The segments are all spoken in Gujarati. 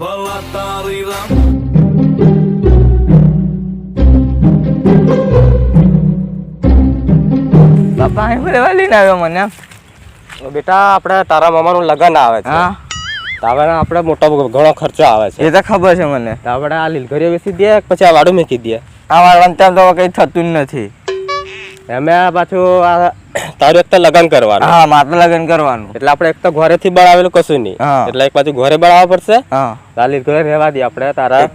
ભલા તારી રામ બાપા અહીં ફરવા લઈને આવ્યો મને. બેટા આપણે તારા મામાનું લગ્ન આવે છે. હા. તો આપણે મોટો ઘણો ખર્ચો આવે છે. એ તો ખબર છે મને. તો આપણે આ લીલઘરીઓ વેચી દે પછી આ વાડું મૂકી દે? આ વાળવાનું તેમ તો કઈ થતું જ નથી. અમે આ પાછું આ તારું એક તો લગ્ન કરવાનું. હા મારે લગ્ન કરવાનું. એટલે આપણે એક તો ઘરેથી બળાવેલું કશું નહીં. એટલે એક પાછું ઘરે બનાવવા પડશે. હા. લીલઘરે રહેવા દે આપણે તારા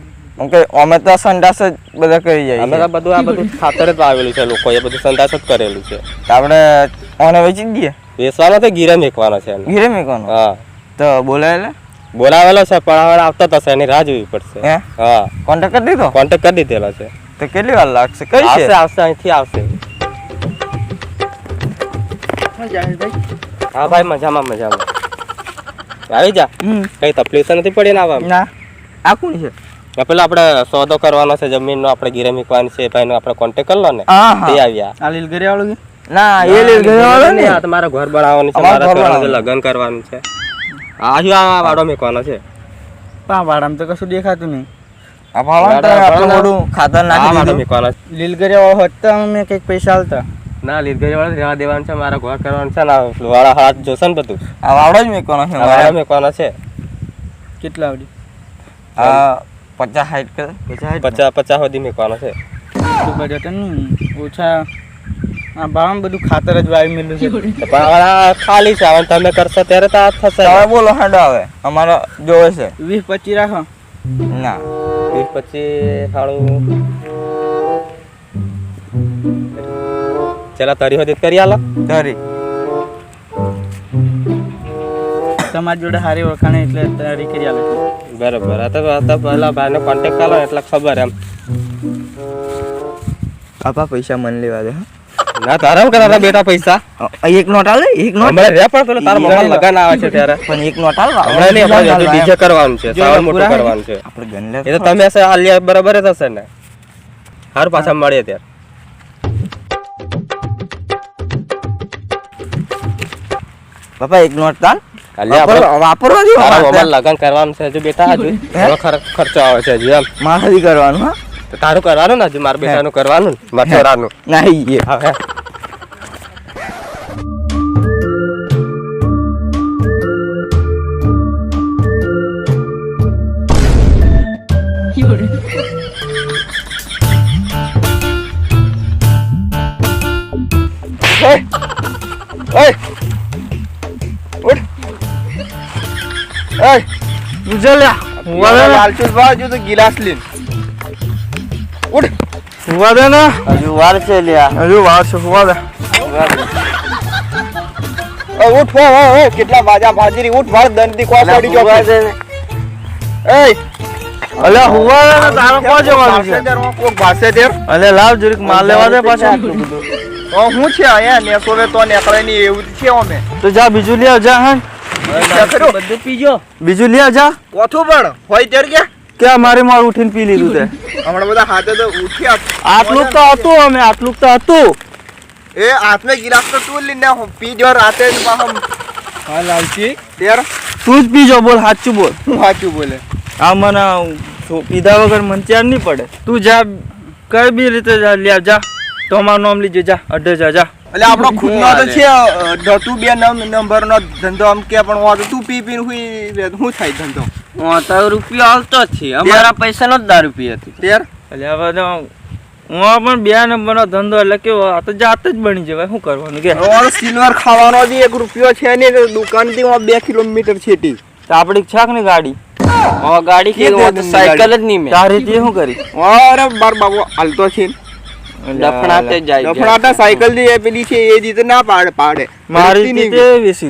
અમે તો સંડાસ જ બધા કરી જાય અમે તો બધું આ બધું ખાતર જ આવેલું છે લોકોએ બધું સંડાસ જ કરેલું છે. આપણે ઓને વેચી દઈએ? વેચવાનો તો ગીરે મેકવાનો છે ગીરે મેકવાનો? હા. તો બોલાય બોલાવેલો છે પણ હવે આવતો થશે એની રાહ જોવી પડશે. હે? કોન્ટેક્ટ કરી દીધો? કોન્ટેક્ટ કરી દીધેલો છે. તો કેટલી વાર લાગશે? કઈ આવશે આવશે અહીંથી આવશે. હા ભાઈ મજામાં મજામાં. આવી જા. કઈ તકલીફ નથી પડી ને આવા ના. આ કોણ છે? પેલા આપણે સોદો કરવાનો છે જમીનનો આપણે ગીરે મૂકવાની છે ભાઈનો આપણે કોન્ટેક્ટ કરી લો ને તે આવ્યા. આ લીલગરી વાળો ના એ લીલગરી વાળો ને? આ તમારે ઘર બનાવવાનું છે મારા બનાવવાનું. લગ્ન કરવાનું છે. આ જો આ વાડો મૂકવાનો છે? પા વાડામાં તો કશું દેખાતું નહીં. આ વાડા- આપણું મોઢું ખાતર નાખી દીધું. મૂકવાનો છે. લીલગરિયા વાળો હોત તો અમે કંઈક પૈસા આલતા. ના લીધે વાળા રહેવા દેવાનું છે મારા ઘર કરવાનું છે ના વાળા હાથ જોશે ને બધું. આ વાવડા જ મેકવાના છે વાવડા મેકવાના છે. કેટલા આવડી આ પચાસ હાઈટ કર પચાસ પચાસ પચાસ સુધી મૂકવાનો છે. ઓછા આ બામ બધું ખાતર જ વાવી મેલું છે. પણ આ ખાલી છે હવે તમે કરશો ત્યારે તો આ થશે. હવે બોલો હાડો આવે. અમારો જોવે છે. વીસ પચીસ રાખો. ના. વીસ પચીસ સાડું ચલા તારી હોતી કરી આલો. તારી. તમારી જોડે સારી ઓળખાણ એટલે તારી કરી આલે. બરાબર. આ તો આ તો પહેલા ભાઈનો કોન્ટેક્ટ કરો એટલે ખબર એમ. પાપા પૈસા મને લેવા દે ના તારા શું કરવાના બેટા પૈસા? એક નોટ આલે એક નોટ. હમણાં રે પણ પેલો તારા મમ્મા લગન આવે છે ત્યારે. પણ એક નોટ આલ હમણાં નહીં આપણે ડીજે કરવાનું છે સાવન મોટું કરવાનું છે. આપણે ગન લે એ તો તમે હશે હાલ્યા બરાબર થશે હશે ને. સારું પાછા મળીએ ત્યારે. પાપા એક નોટ તાલ વાપરવા. મમ્મા લગન કરવાનું છે હજુ બેટા હજુ. ખર્ચો આવે છે હજુ એમ. મારાથી કરવાનું હા? તો તારું કરવાનું ને હજુ મારા બેટાનું કરવાનું ને મારા નહીં હવે ઓય ઉજલ હુવા લાલચુસ બાજુ તો ગિલાસ લીન ઉઠ હુવા દે ને હજુ વાર છે લ્યા હજુ વાર છે હુવા દે ઉઠ ઓય ઓય ઓય કેટલા બાજા ભાજીરી ઉઠ માર દંડી કો પડી ગયો એ અલ્યા હુવા દે ને તારો જવાનું છે કોક અલે લાવ જરીક માલ લેવા દે પાછો હું છે અહીંયા નેસોવે તો નેકળે ની એવું છે અમે તો જા બીજું લે જા હા બધું પીજો બીજું લે જા. ઓથું પણ. હોય ત્યારે કે કે અમારે માર ઉઠીને પી લીધું તે? હમણાં બધા હાથે તો ઉઠ્યા આટલું તો હતું અમે આટલું તો હતું. એ હાથને ગિલાસ તો તું લઈને પી જો રાતે હા લાલચી તેર તું જ પીજો બોલ સાચું બોલ. હું સાચું બોલે. આ મને પીધા વગર મને નહીં પડે. તું જા કઈ બી રીતે જા લ્યા જા. તો અમારું નામ લીજે જા અડે જા જા. એટલે આપણો ખુદનો તો છે ડટુ બે નંબર નો ધંધો. આમ કે પણ હું તું પી પીને હુઈ હું થાય ધંધો? તો રૂપિયો આવતો જ છે. અમારા પૈસાનો જ દારૂ પી હતી તેર? એટલે હવે તો હું પણ બે નંબરનો ધંધો એટલે કેવો આ તો જાત જ બની જવાય શું કરવાનું? કે અમારો સિલ્વર ખાવાનો બી એક રૂપિયો છે ને દુકાનથી બે કિલોમીટર છેટી. તો આપણી છાક ને ગાડી ગાડી કે સાયકલ જ નહીં તારી તે શું કરી? અરે બાર બાબુ હાલતો છે જાય સાયકલથી એ પેલી છે એ રીતે ના પાડે પાડે. મારી રસ્તી નહીં.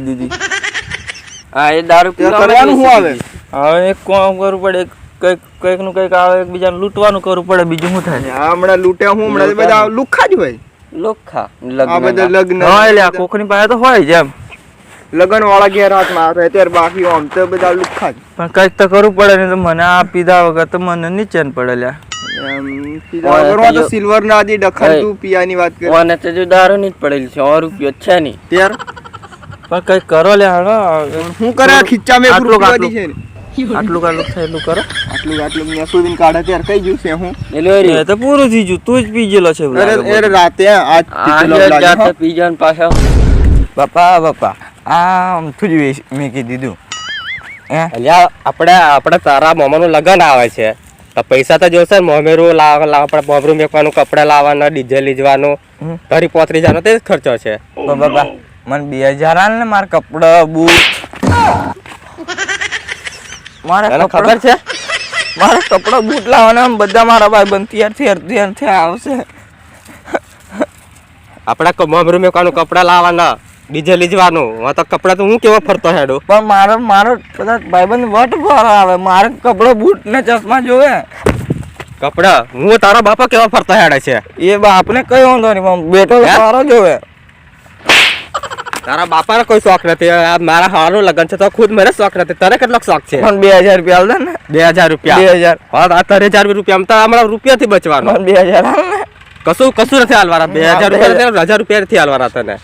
દીધી. હા એ દારૂ તે કરવાનું શું આવે? હવે એક કામ કરવું પડે? કંઈક કંઈકનું કંઈક આવે એકબીજાને લૂંટવાનું કરવું પડે બીજું શું થાય? હમણાં લૂંટ્યા હું હમણાં બધા લુખા જ હોય. લોખા લગ્ન હા એટલે આ કોકની પાસે તો હોય જ એમ. લગ્ન વાળા ઘેર હાથમાં આવે ત્યારે બાકી આમ તો બધા લુખા જ પણ કંઈક તો કરવું પડે ને તો મને આ પીધા વગર તો મને નીચે ન પડે લ્યા એમ સીધા વગરમાં તો સિલ્વર ના આદી ડખર તું પિયાની વાત કરે. ઓને તો જો દારૂ ની જ પડેલી છે સો રૂપિયો છે નહીં ત્યાર? પણ કઈ કરો લે હું. કરે ખીચા મેં આટલું રૂપિયો આટલું. છે એટલું કરો. આટલું આટલું મેં સુધીને કાઢે ત્યારે કઈ ગયું છે હું? એ તો પૂરું થઈ ગયું તું જ પી ગયેલો છે અરે. રાતે આજ. પી જાન પાછા. બાપા બાપા. આ અમથું જ મેં મેકી દીધું હે? અલ્યા આપણે આપણે તારા મોમાનું લગન આવે છે. તો પૈસા તો જોશે ને મોમેરું લાવ લાવ આપણે મોમરું મેકવાનું કપડા લાવવાના ડીઝલ લીજવાનું ઘરી પોતરી જવાનો તે જ ખર્ચો છે. તો બાબા મને બે હજાર આવે ને મારા કપડાં બૂટ. મારા ખબર છે? મારા કપડાં બૂટ લાવવાના બધા મારા ભાઈ બંધ તૈયાર થયા તૈયાર થયા આવશે. આપણે મોમરું મેકવાનું કપડાં લાવવાના. લીજવાનું. હવે તો કપડા તો હું કેવો ફરતો હેડું? પણ મારો મારો બધા ભાઈબંધ વટ પર આવે. મારે કપડા બૂટ ને ચશ્મા જોવે. કપડા? હું તારા બાપા કેવો ફરતો હેડે છે? એ બાપને કઈ વાંધો નહીં બેટો સારો જોવે. તારા બાપાને કોઈ શોખ નથી. આ મારા હારું લગન છે તો ખુદ મને શોખ નથી. તને કેટલો શોખ છે? પણ બે હજાર રૂપિયા આલ ને. બે હજાર રૂપિયા? બે હજાર. હા તારે હજાર રૂપિયા આમ તો હમણાં રૂપિયાથી બચવાનો. બચવાનું બે હજાર કશું કશું નથી હાલવાના બે હજાર રૂપિયા હજાર. રૂપિયા નથી હાલવાના તને.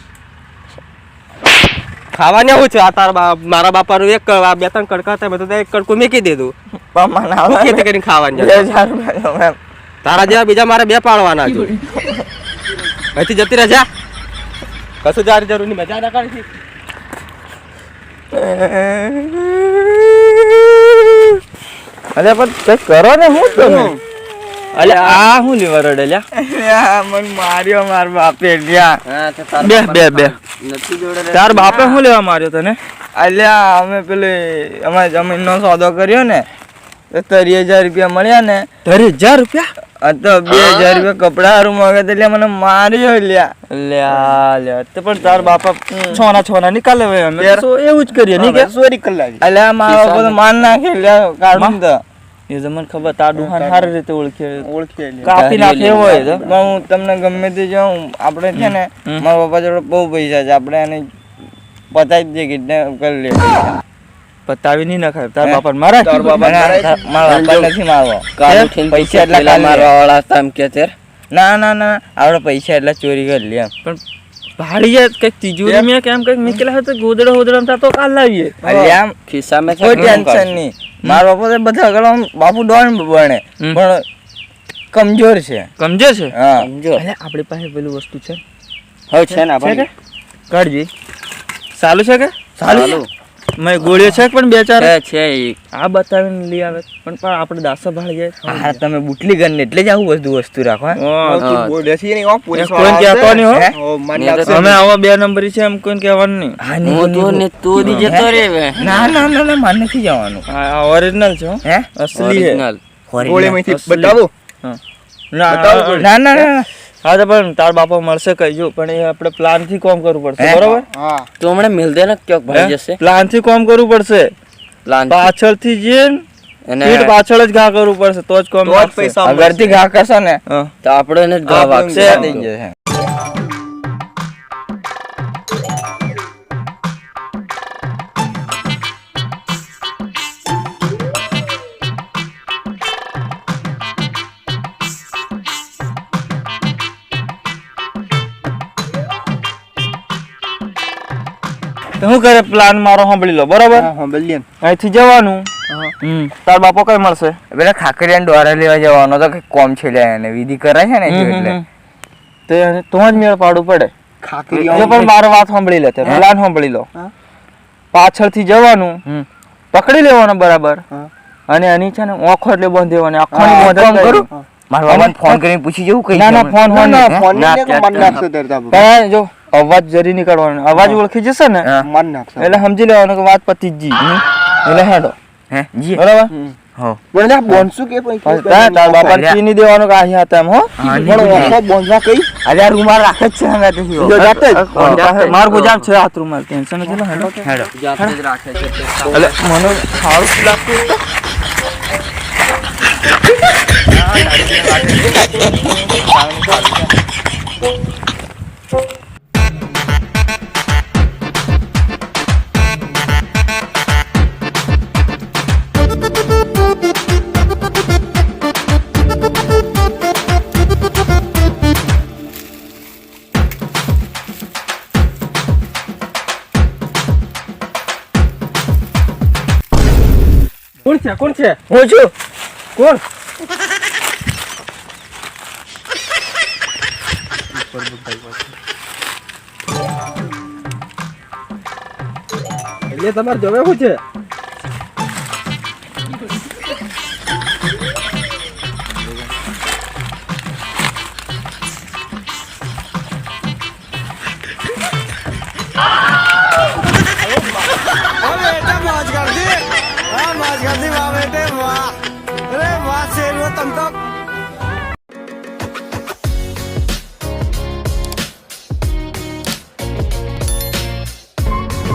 ખાવાની હું છે? આ તારા મારા બાપાનું એક આ બે ત્રણ કડકા હતા બધું એક કડકું મૂકી દીધું. પણ મને ખેતી કરીને ખાવાની. તારા જેવા બીજા મારે બે પાડવાના છે. અહીંથી જતી રહેજા કશું જારી જરૂર નહીં મજા ના કરી અરે પણ કઈ કરો ને હું તમે અલે આ હું લેવા રડે લ્યા. મન માર્યો માર બાપે તો તારા બે, બે, બે. નથી જોડે તાર બાપે શું લેવા માર્યો તને? અલ્યા અમે પેલી જમીન જમીનનો સોદો કર્યો ને તો તરી હજાર રૂપિયા મળ્યા ને. તારે હજાર રૂપિયા? તો બે હજાર રૂપિયા કપડા હારું તો એટલે મને માર્યો લ્યા લ્યા લ્યા તો પણ તાર બાપા છોના છોના નિકાલે હવે અમે. એવું જ કરીએ નહીં કે? ચોરી કલાક. અલ્યા મારા બાપા તો માર નાખે લ્યા કાઢું તો. એ તો મને ખબર તાર ડુહાન સારી રીતે ઓળખી ઓળખી કાપી નાખે હોય તો. હું તમને ગમે તે જાઉં આપણે છે ને મારા પપ્પા જોડે બહુ પૈસા છે. આપણે એને પતાવી દઈએ કિડનેપ કરી લે. પતાવી નહીં નખાય. તાર બાપા મારા તાર બાપા ના, મારે બાપા નથી મારવો. પૈસા એટલા. મારવા વાળા હતા એમ કે ના ના ના. આપણે પૈસા એટલા ચોરી કરી લે પણ ભાડી કંઈક તિજોરી મેં કેમ કંઈક નીકળ્યા હોય તો ગોદડા હોદડા માં તો કાલ લાવીએ અલ્યા આમ ખિસ્સામાં કોઈ ટેન્શન નહીં મારા બાપા તો બધા બાપુ ડોન બને પણ કમજોર છે. કમજોર છે? હા. આપણી પાસે પેલું વસ્તુ છે. હવે છે ને આપણે કે? કાઢજી. છે કે? ચાલુ. મેં ગોળીઓ છે પણ બે ચાર? છે આ બતાવીને લઈ આવે. પણ પણ આપણે દાસા ભાળી જાય હા તમે બુટલી ગન એટલે જ આવું બધું વસ્તુ રાખો અમે આવા બે નંબરી છે એમ કોઈ કહેવાનું નહીં. હા, તો ને તો દી જતો રે ના ના ના ના મારે નથી જવાનું. આ ઓરિજિનલ છે હે. અસલી ઓરિજિનલ. ગોળીમાંથી બતાવો? ના ના ના. હા તો પણ તાર બાપા મળશે કહીજો પણ એ આપણે પ્લાનથી કોમ કરવું પડશે બરોબર? હા. તું હમણાં મિલ દે ને ક્યાંક ભાઈ જશે? પ્લાનથી કોમ કરવું પડશે. પ્લાન પાછળથી જઈને અને પીઠ પાછળ જ ઘા કરવું પડશે તો જ કોમ તો જ પૈસા અગરથી ઘા કરશે ને તો આપણે એને જ ઘા વાગશે. થઈ જશે શું કરે પ્લાન મારો સાંભળી લો બરોબર? હા હા અહીંથી જવાનું. તાર બાપો કઈ મળશે? પેલા ખાકરિયા ડોરા લેવા જવાનો તો કઈ કોમ છે લે એને વિધિ કરે છે ને એટલે. તો જ મેળ પાડવું પડે. ખાખરી પણ મારો વાત સાંભળી લે તે પ્લાન સાંભળી લો. હા. પાછળથી જવાનું પકડી લેવાનો બરાબર. અને એની છે ને ઓખો એટલે બાંધેવાની આખાની હા, બાંધે કરું. મારો ફોન કરીને પૂછી જવું કઈ ના ના ફોન ફોન ના ફોન ના, જો અવાજ જરી નીકળવાનો અવાજ ઓળખી જશે ને મન નાખશે એટલે સમજી લેવાનો કે વાત પતી જી એટલે હેડો હે જી બરાબર હો બોલે બોનસુ કે પૈસા તાર બાપા ચીની દેવાનો કે આહી હતા એમ હો પણ ઓછો બોનસા કઈ અરે રૂમાલ રાખે છે હંગા તો જો રાખે માર ગોજામ છે હાથ રૂમાલ ટેન્શન નથી હેડો હેડો જાતે જ રાખે છે એટલે મને સારું લાગતું કોણ છે? હું છું. કોણ? એટલે તમારે જોવે શું છે? કરતી વાહ માસ ગાંધી વાહ બેટે વાહ. અરે વાહ શેરવો તમ તો.